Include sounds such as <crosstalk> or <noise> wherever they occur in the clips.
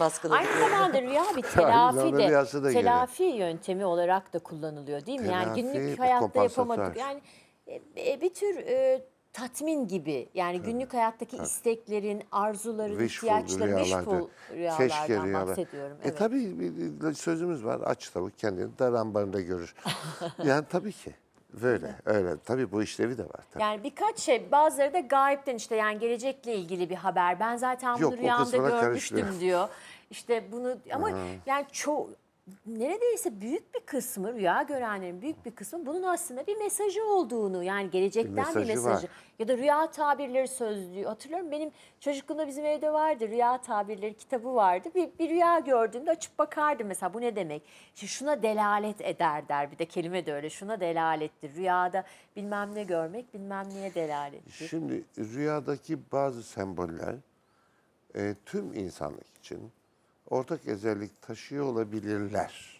baskılı. Aynı zamanda rüya bir <laughs> zamanda telafi rüyası da de telafi yöntemi olarak da kullanılıyor değil mi? yani Telafi, günlük hayatta kompensatör. yapamadık. Yani e, e, bir tür e, tatmin gibi. Yani günlük hayattaki isteklerin, arzuların, Wishful ihtiyaçların, rüyalarda. wishful Keşke rüyalardan rüyalar. bahsediyorum. E Evet. tabii bir- bir sözümüz var. Aç tavuk kendini dar ambarında görür. <laughs> yani tabii ki. Böyle öyle. Tabii bu işlevi de var. Tabii. Yani birkaç şey bazıları da gayipten işte yani gelecekle ilgili bir haber. Ben zaten bunu Yok, o rüyamda kısmına görmüştüm karışmıyor. diyor. İşte bunu ama yani çok neredeyse büyük bir kısmı rüya görenlerin büyük bir kısmı bunun aslında bir mesajı olduğunu yani gelecekten bir mesajı mesajı, var. ya da rüya tabirleri sözlüğü. Hatırlıyorum benim çocukluğumda bizim evde vardı rüya tabirleri kitabı vardı. Bir, bir rüya gördüğümde açıp bakardım mesela bu ne demek? İşte şuna delalet eder der. Bir de kelime de öyle şuna delalettir. Rüyada bilmem ne görmek bilmem neye delalettir. Şimdi rüyadaki bazı semboller e, tüm insanlık için ortak özellik taşıyor olabilirler.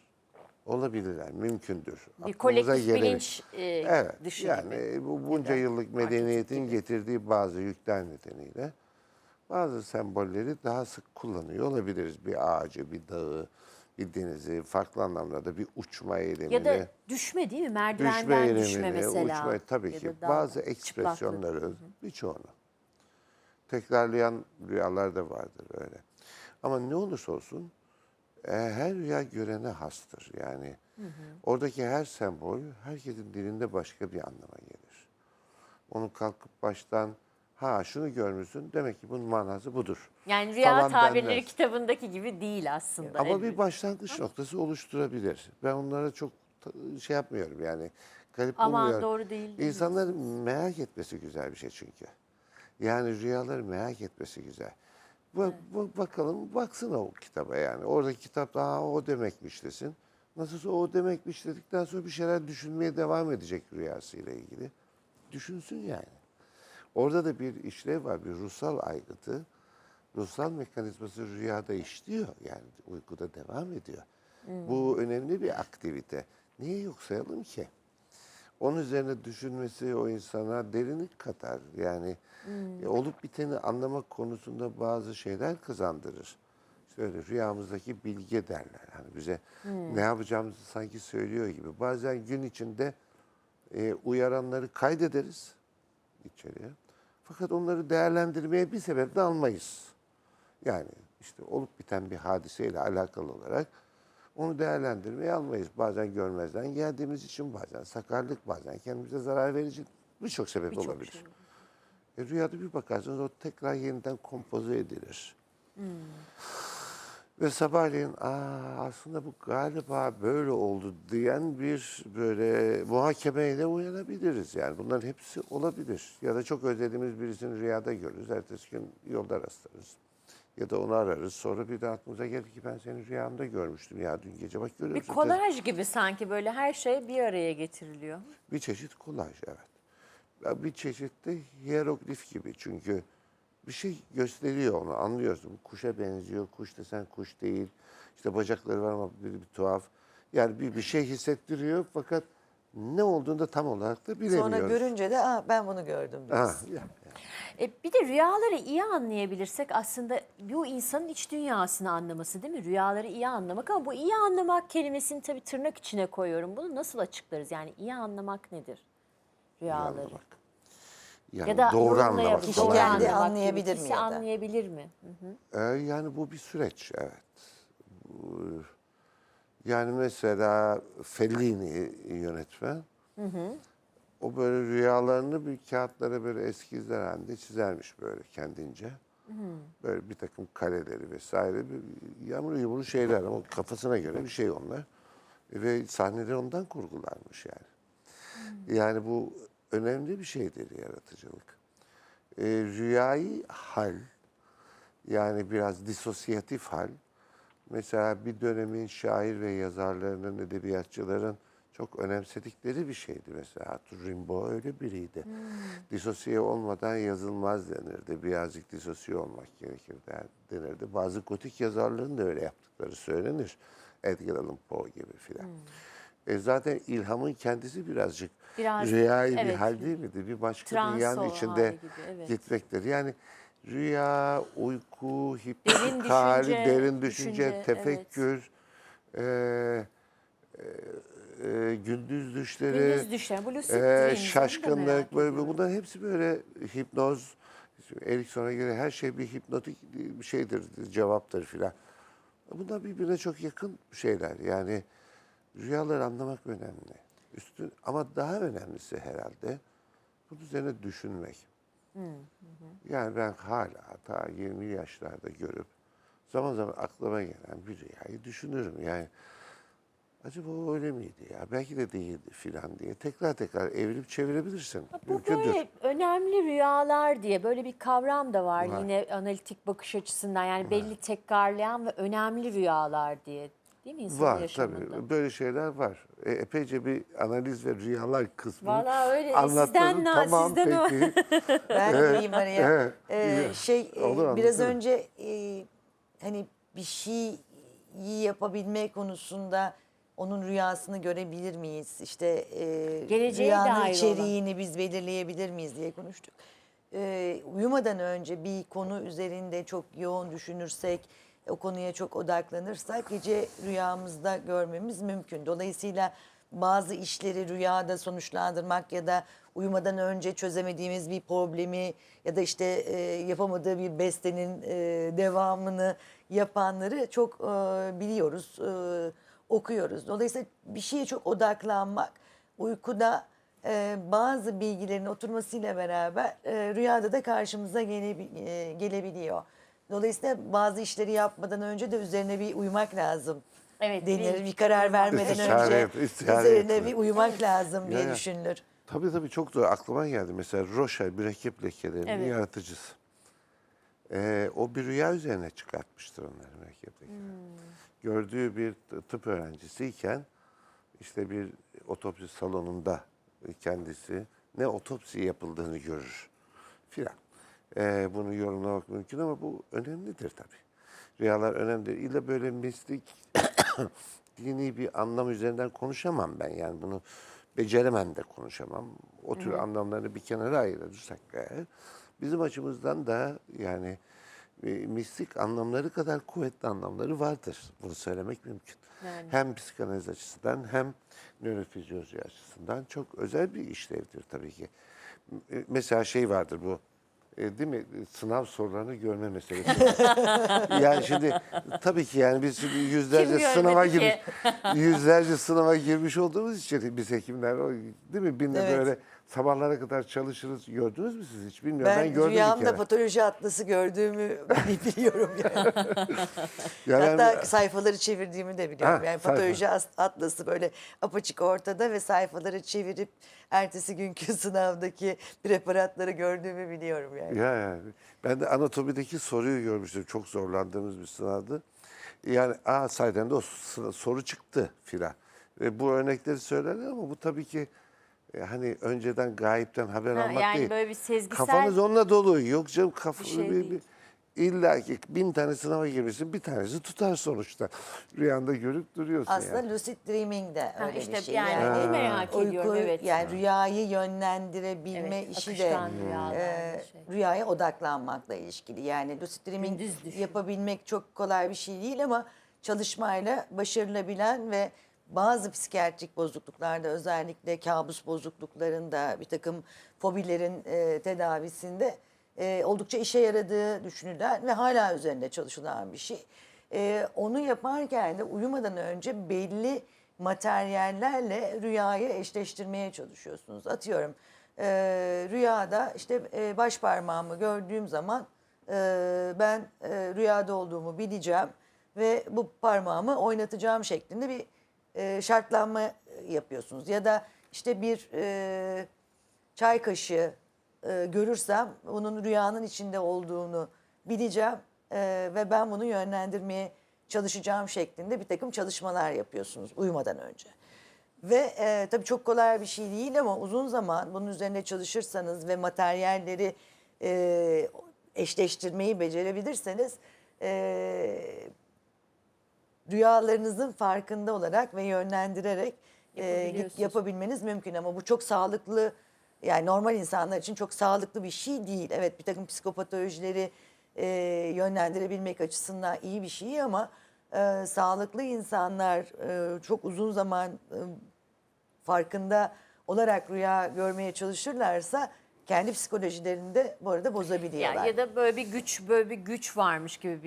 Olabilirler, mümkündür. Bir Aklımıza kolektif gelebilir. bilinç e, Evet, dışı yani gibi. bu bunca da yıllık medeniyetin gibi. getirdiği bazı yükler nedeniyle bazı sembolleri daha sık kullanıyor olabiliriz. Bir ağacı, bir dağı, bir denizi, farklı anlamlarda bir uçma eylemini. Ya da düşme değil mi? Merdivenden Düşme düşme, eylemini, mesela. uçmayı tabii Ya ki. Bazı ekspresyonları, birçoğunu. Tekrarlayan rüyalar da vardır böyle. Ama ne olursa olsun e, her rüya görene hastır. Yani oradaki her sembol herkesin dilinde başka bir anlama gelir. Onu kalkıp baştan ha şunu görmüşsün demek ki bunun manası budur. Yani rüya falan tabirleri denmez. kitabındaki gibi değil aslında. Ama bir başlangıç noktası oluşturabilir. Ben onlara çok şey yapmıyorum yani. Garip Aman bulmuyorum. doğru değil. değil mi? İnsanların merak etmesi güzel bir şey çünkü. Yani rüyaları merak etmesi güzel. Bak, bak- bakalım baksın o kitaba yani. Oradaki kitapta ha o demekmiş desin. Nasılsa o demekmiş dedikten sonra bir şeyler düşünmeye devam edecek rüyasıyla ilgili. Düşünsün yani. Orada da bir işlev var, bir ruhsal aygıtı. Ruhsal mekanizması rüyada işliyor. Yani uykuda devam ediyor. Bu önemli bir aktivite. Niye yok sayalım ki? Onun üzerine düşünmesi o insana derinlik katar. Yani e, olup biteni anlamak konusunda bazı şeyler kazandırır. Şöyle rüyamızdaki bilge derler. Hani bize ne yapacağımızı sanki söylüyor gibi. Bazen gün içinde e, uyaranları kaydederiz içeriye. Fakat onları değerlendirmeye bir sebeple almayız. Yani işte olup biten bir hadiseyle alakalı olarak onu değerlendirmeye almayız. Bazen görmezden geldiğimiz için, bazen sakarlık, bazen kendimize zarar verici birçok sebep Birçok olabilir. şey. E, rüyada bir bakarsanız o tekrar yeniden kompoze edilir. Ve sabahleyin Aa, aslında bu galiba böyle oldu diyen bir böyle muhakemeyle uyanabiliriz. Yani bunların hepsi olabilir. Ya da çok özlediğimiz birisini rüyada görürüz. Ertesi gün yolda rastlarız. Ya da onu ararız. Sonra bir de aklımıza gelir ki ben seni rüyamda görmüştüm ya dün gece bak görüyor Bir musun? kolaj gibi sanki böyle her şey bir araya getiriliyor. Bir çeşit kolaj evet. Bir çeşit de hieroglif gibi çünkü bir şey gösteriyor onu anlıyorsun. Kuşa benziyor, kuş desen kuş değil. İşte bacakları var ama bir, bir tuhaf. Yani bir, bir şey hissettiriyor fakat ne olduğunu da tam olarak da bilemiyoruz. Sonra görünce de Aa, ben bunu gördüm. Ha, diyorsun. ya- E, bir de rüyaları iyi anlayabilirsek aslında bu insanın iç dünyasını anlaması değil mi? Rüyaları iyi anlamak ama bu iyi anlamak kelimesini tabii tırnak içine koyuyorum. Bunu nasıl açıklarız? Yani iyi anlamak nedir? Rüyaları. anlamak. Yani Ya da doğru anlamak. Kişi kendi gibi. anlayabilir mi Kişi ya da? anlayabilir mi? Hı hı. Ee, yani bu bir süreç, evet. Bu- Yani mesela Fellini yönetmen, o böyle rüyalarını bir kağıtlara böyle eskizler halinde çizermiş böyle kendince. Böyle bir takım kareleri vesaire, bir yağmur yumru şeyler ama kafasına göre bir şey onlar. Ve sahneleri ondan kurgularmış yani. Yani bu önemli bir şeydir yaratıcılık. Ee, rüyayı hal, yani biraz disosyatif hal. Mesela bir dönemin şair ve yazarlarının, edebiyatçıların çok önemsedikleri bir şeydi mesela. Rimbaud öyle biriydi. Disosiye olmadan yazılmaz denirdi. Birazcık disosiye olmak gerekir denirdi. Bazı gotik yazarların da öyle yaptıkları söylenir. Edgar Allan Poe gibi filan. E zaten ilhamın kendisi birazcık Biraz, rüyayı bir evet. hal değil miydi? Bir başka Trans dünyanın içinde gibi, evet. gitmektir. Yani Rüya, uyku, Derin hali, düşünce, derin düşünce, düşünce, evet. tefekkür, e, e, e, gündüz düşleri, Gündüz düşler, e, şaşkınlık, böyle bunların hepsi böyle hipnoz, Erikson'a göre her şey bir hipnotik bir şeydir, cevaptır filan. Bunlar birbirine çok yakın şeyler. Yani rüyaları anlamak önemli. Üstün, ama daha önemlisi herhalde bunun üzerine düşünmek. Yani ben hala ta 20 yaşlarda görüp zaman zaman aklıma gelen bir rüyayı düşünürüm. Yani acaba o öyle miydi ya? Belki de değildi filan diye. Tekrar tekrar evirip çevirebilirsin. Bu Mümkündür. böyle önemli rüyalar diye böyle bir kavram da var, Var. yine analitik bakış açısından yani belli tekrarlayan ve önemli rüyalar diye. Değil mi insan Var yaşamında? tabii. Böyle şeyler var. E, epeyce bir analiz ve rüyalar kısmı. Vallahi öyle. Anlattın. Sizden ne- tamam sizden o. peki. <laughs> Ben Evet, gireyim araya. evet. Ee, şey e, Olur, biraz önce e, hani bir şeyi yapabilme konusunda onun rüyasını görebilir miyiz? İşte e, Geleceğe rüyanın dair olan. içeriğini biz belirleyebilir miyiz diye konuştuk. Ee, uyumadan önce bir konu üzerinde çok yoğun düşünürsek, o konuya çok odaklanırsak gece rüyamızda görmemiz mümkün. Dolayısıyla bazı işleri rüyada sonuçlandırmak ya da uyumadan önce çözemediğimiz bir problemi ya da işte e, yapamadığı bir bestenin e, devamını yapanları çok e, biliyoruz, e, okuyoruz. Dolayısıyla bir şeye çok odaklanmak uykuda e, bazı bilgilerin oturmasıyla beraber e, rüyada da karşımıza gelebi- e, gelebiliyor. Dolayısıyla bazı işleri yapmadan önce de üzerine bir uyumak lazım. Evet, denir. bir- Bir karar vermeden İstişare önce istişare üzerine yapılır. bir uyumak lazım diye Ya, düşünülür. Tabii tabii çok doğru. Aklıma geldi. Mesela Roşa mürekkep lekelerinin Evet. yaratıcısı. Ee, o bir rüya üzerine çıkartmıştır onları mürekkep lekeleri. Gördüğü bir tıp öğrencisiyken işte bir otopsi salonunda kendisi ne otopsi yapıldığını görür filan. Ee, bunu yorumlamak mümkün ama bu önemlidir tabii. Rüyalar önemlidir. İlla böyle mistik, <coughs> dini bir anlam üzerinden konuşamam ben. Yani bunu beceremem de konuşamam. O tür anlamlarını bir kenara ayırırsak eğer, bizim açımızdan da yani e, mistik anlamları kadar kuvvetli anlamları vardır. Bunu söylemek mümkün. Yani. Hem psikanaliz açısından hem nörofizyoloji açısından çok özel bir işlevdir tabii ki. M- Mesela şey vardır bu, e, değil mi? Sınav sorularını görme meselesi. <laughs> yani şimdi tabii ki yani biz şimdi yüzlerce Kim sınava görmedi girmiş, ki? yüzlerce sınava girmiş olduğumuz için biz hekimler, o, değil mi? Binle Evet. böyle sabahlara kadar çalışırız. Gördünüz mü siz hiç bilmiyorum. Ben, Ben, gördüm bir rüyamda kere. patoloji atlası gördüğümü <laughs> biliyorum yani. Yani Hatta sayfaları çevirdiğimi de biliyorum. Ha, yani sayfa. patoloji as- atlası böyle apaçık ortada ve sayfaları çevirip ertesi günkü <laughs> sınavdaki preparatları gördüğümü biliyorum yani. Ya yani ben de anatomideki soruyu görmüştüm. Çok zorlandığımız bir sınavdı. Yani aa sayeden de o soru çıktı filan. Ve bu örnekleri söylerler ama bu tabii ki e, hani önceden gayipten haber Ha, almak yani değil. böyle bir sezgisel Kafanız onunla dolu. Yok canım kafa, bir şey bir- değil. bir- İlla ki bin tane sınava girmişsin bir tanesi tutar sonuçta. Rüyanda görüp duruyorsun Aslında yani. lucid dreaming de Ha, öyle işte bir şey. yani onu merak ediyorum, evet. Yani rüyayı yönlendirebilme Evet, işi de e, bir şey. rüyaya odaklanmakla ilişkili. Yani lucid dreaming Gündüz düşün. yapabilmek çok kolay bir şey değil ama çalışmayla başarılabilen ve bazı psikiyatrik bozukluklarda özellikle kabus bozukluklarında bir takım fobilerin e, tedavisinde e, oldukça işe yaradığı düşünülen ve hala üzerinde çalışılan bir şey. E, onu yaparken de uyumadan önce belli materyallerle rüyayı eşleştirmeye çalışıyorsunuz. Atıyorum e, rüyada işte e, baş parmağımı gördüğüm zaman e, ben e, rüyada olduğumu bileceğim ve bu parmağımı oynatacağım şeklinde bir e, şartlanma yapıyorsunuz. Ya da işte bir e, çay kaşığı e, görürsem onun rüyanın içinde olduğunu bileceğim e, ve ben bunu yönlendirmeye çalışacağım şeklinde bir takım çalışmalar yapıyorsunuz uyumadan önce. Ve e, tabii çok kolay bir şey değil ama uzun zaman bunun üzerine çalışırsanız ve materyalleri e, eşleştirmeyi becerebilirseniz e, rüyalarınızın farkında olarak ve yönlendirerek e, yapabilmeniz mümkün ama bu çok sağlıklı yani normal insanlar için çok sağlıklı bir şey değil. Evet bir takım psikopatolojileri e, yönlendirebilmek açısından iyi bir şey ama e, sağlıklı insanlar e, çok uzun zaman e, farkında olarak rüya görmeye çalışırlarsa kendi psikolojilerini de bu arada bozabiliyorlar. Ya, ya da böyle bir güç böyle bir güç varmış gibi